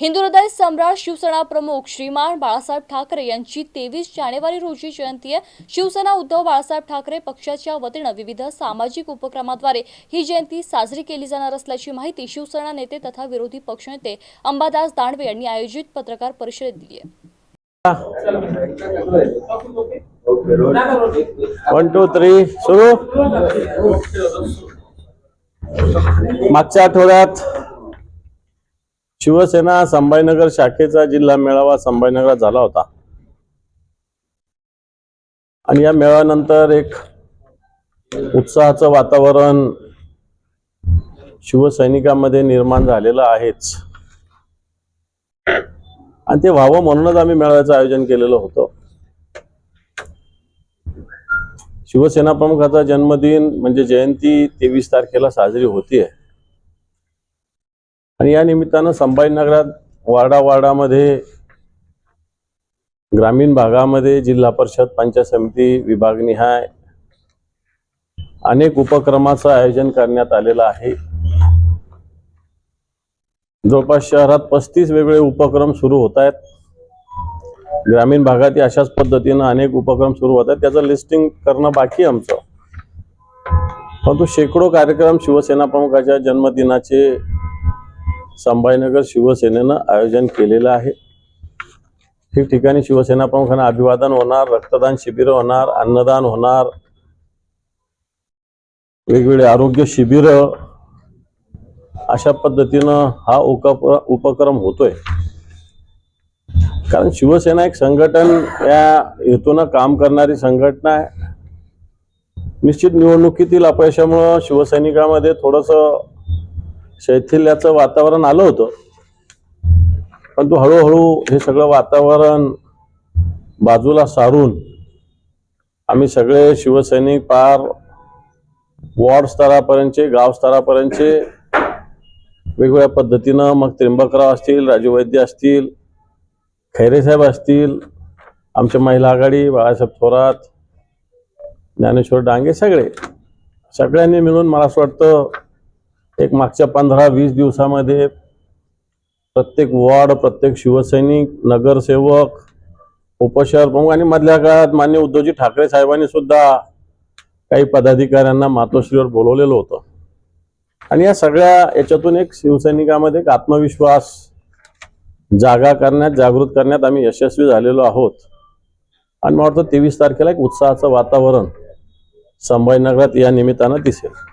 हिंदू हृदय सम्राट शिवसेना प्रमुख श्रीमान बाळासाहेब ठाकरे यांची तेवीस जानेवारी रोजी जयंती आहे. शिवसेना उद्धव बाळासाहेब ठाकरे पक्षाच्या वतीनं विविध सामाजिक उपक्रमाद्वारे ही जयंती साजरी केली जाणार असल्याची माहिती शिवसेना नेते तथा विरोधी पक्षनेते अंबादास दानवे यांनी आयोजित पत्रकार परिषदेत दिली आहे. वन टू थ्री सुरू. मागच्या आठवड्यात शिवसेना संभाजीनगर शाखेचा जिल्हा मेळावा संभाजीनगरात झाला होता. आणि या मेळाव्यानंतर एक उत्साहाचं वातावरण शिवसैनिकांमध्ये निर्माण झालेलं आहेच. आणि ते व्हावं म्हणूनच आम्ही मेळाव्याचं आयोजन केलेलं होतं. शिवसेना प्रमुखाचा जन्मदिन म्हणजे जयंती तेवीस तारखेला साजरी होतीये. आणि या निमित्तानं संभाजीनगरात वाडा वाडामध्ये ग्रामीण भागामध्ये जिल्हा परिषद पंचायत समिती विभागनिहाय अनेक उपक्रमाचं आयोजन करण्यात आलेलं आहे. जवळपास शहरात पस्तीस वेगळे उपक्रम सुरू होत आहेत. ग्रामीण भागातही अशाच पद्धतीनं अनेक उपक्रम सुरू होत आहेत. त्याचं लिस्टिंग करणं बाकी आमचं. परंतु शेकडो कार्यक्रम शिवसेना प्रमुखाच्या जन्मदिनाचे संभाजीनगर शिवसेनेनं आयोजन केलेलं आहे. ठिकठिकाणी शिवसेना प्रमुखांना अभिवादन होणार रक्तदान शिबिरं होणार अन्नदान होणार. वेगवेगळे आरोग्य शिबिरं अशा पद्धतीनं हा उपक उपक्रम होतोय. कारण शिवसेना एक संघटन या हेतूनं काम करणारी संघटना आहे. निश्चित निवडणुकीतील अपयशामुळं शिवसैनिकामध्ये थोडंसं शैथिल्याचं वातावरण आलं होतं. परंतु हळूहळू हे सगळं वातावरण बाजूला सारून आम्ही सगळे शिवसैनिक पार वॉर्ड स्तरापर्यंतचे गाव स्तरापर्यंतचे वेगवेगळ्या पद्धतीनं मग त्र्यंबकराव असतील राजू वैद्य असतील खैरेसाहेब असतील आमच्या महिला आघाडी बाळासाहेब थोरात ज्ञानेश्वर डांगे सगळे सगळ्यांनी मिळून मला असं वाटतं एक मागच्या पंधरा वीस दिवसामध्ये प्रत्येक वॉर्ड प्रत्येक शिवसैनिक नगरसेवक उपशहर प्रमुख आणि मधल्या काळात मान्य उद्धवजी ठाकरे साहेबांनी सुद्धा काही पदाधिकाऱ्यांना मातोश्रीवर बोलवलेलं होतं. आणि या सगळ्या याच्यातून एक शिवसैनिकामध्ये एक आत्मविश्वास जागा करण्यात जागृत करण्यात आम्ही यशस्वी झालेलो आहोत. आणि मला वाटतं तेवीस तारखेला एक उत्साहाचं वातावरण संभाजीनगरात या निमित्तानं दिसेल.